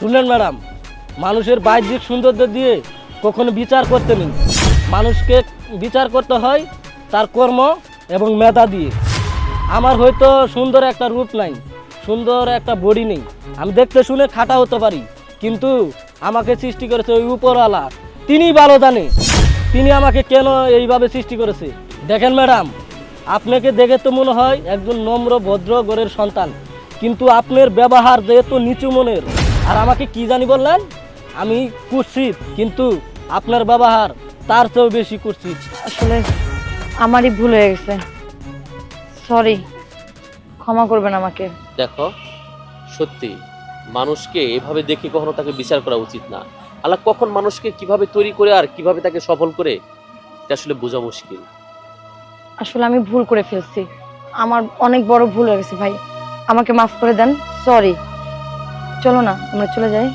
শুনলেন ম্যাডাম, মানুষের বাহ্যিক সৌন্দর্য দিয়ে কখনো বিচার করতে নেই। মানুষকে বিচার করতে হয় তার কর্ম এবং মেধা দিয়ে। আমার হয়তো সুন্দর একটা রূপ নাই, সুন্দর একটা বডি নেই। আমি দেখতে শুনে খাটা হতে পারি, কিন্তু আমাকে সৃষ্টি করেছে ওই উপরওয়ালা। তিনি ভালো জানে, তিনি আমাকে কেন এইভাবে সৃষ্টি করেছে। দেখেন ম্যাডাম, আপনাকে দেখে তো মনে হয় একজন নম্র, ভদ্র, গড়ের সন্তান, কিন্তু আপনার ব্যবহার যেহেতু নিচু মনের আর আমাকে কি জানি বললেন? আমি কুৎসিত কিন্তু আপনার ব্যবহার তার চেয়েও বেশি কুৎসিত। আসলে আমারই ভুল হয়ে গেছে। সরি ক্ষমা করবেন আমাকে। দেখো সত্যি মানুষকে এভাবে দেখে কখনো তাকে বিচার করা উচিত না। আল্লাহ কখন মানুষকে কীভাবে তৈরি করে আর কীভাবে তাকে সফল করে এটা আসলে বোঝা মুশকিল। আসলে আমি ভুল করে ফেলছি। আমার অনেক বড় ভুল হয়ে গেছে ভাই। আমাকে মাফ করে দেন। সরি চলো না আমরা চলে যাই।